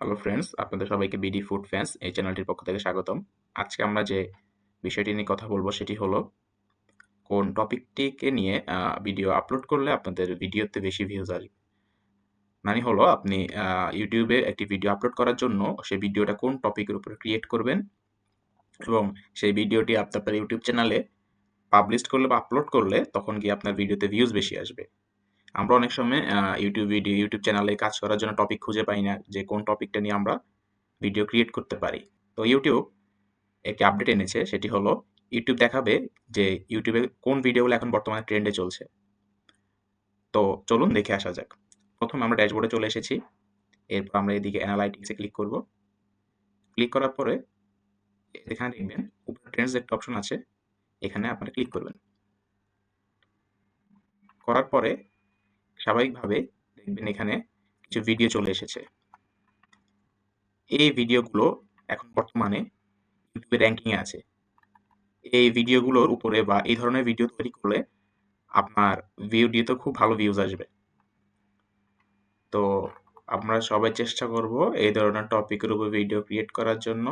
Hello friends আপনাদের সবাইকে BD food fans এই চ্যানেলটির পক্ষ থেকে স্বাগতম। আজকে আমরা যে বিষয়টি নিয়ে কথা বলব সেটি হলো, কোন টপিকটিকে নিয়ে ভিডিও আপলোড করলে আপনাদের ভিডিওতে বেশি ভিউজ আসবে। মানে হলো, আপনি ইউটিউবে একটি ভিডিও আপলোড করার জন্য সেই ভিডিওটা কোন টপিকের উপরে ক্রিয়েট করবেন এবং সেই ভিডিওটি আপনার ইউটিউব চ্যানেলে পাবলিশ করলে বা আপলোড করলে তখন গিয়ে আপনার ভিডিওতে ভিউজ বেশি আসবে। আমরা অনেক সময় ইউটিউব ভিডিও ইউটিউব চ্যানেলে কাজ করার জন্য টপিক খুঁজে পাই না যে কোন টপিকটা নিয়ে আমরা ভিডিও ক্রিয়েট করতে পারি। তো ইউটিউব একটি আপডেট এনেছে, সেটি হলো ইউটিউব দেখাবে যে ইউটিউবে কোন ভিডিওগুলো এখন বর্তমানে ট্রেন্ডে চলছে। তো চলুন দেখে আসা যাক। প্রথমে আমরা ড্যাশবোর্ডে চলে এসেছি, এরপর আমরা এদিকে অ্যানালাইটিক্সে ক্লিক করব। ক্লিক করার পরে এখানে দেখবেন উপরে ট্রেন্ডস একটা অপশন আছে, এখানে আপনারা ক্লিক করবেন। করার পরে স্বাভাবিকভাবে দেখবেন এখানে কিছু ভিডিও চলে এসেছে। এই ভিডিওগুলো এখন বর্তমানে ইউটিউবে র্যাঙ্কিংয়ে আছে। এই ভিডিওগুলোর উপরে বা এই ধরনের ভিডিও তৈরি করলে আপনার ভিডিওতে খুব ভালো ভিউজ আসবে। তো আমরা সবাই চেষ্টা করব এই ধরনের টপিকের উপর ভিডিও ক্রিয়েট করার জন্য।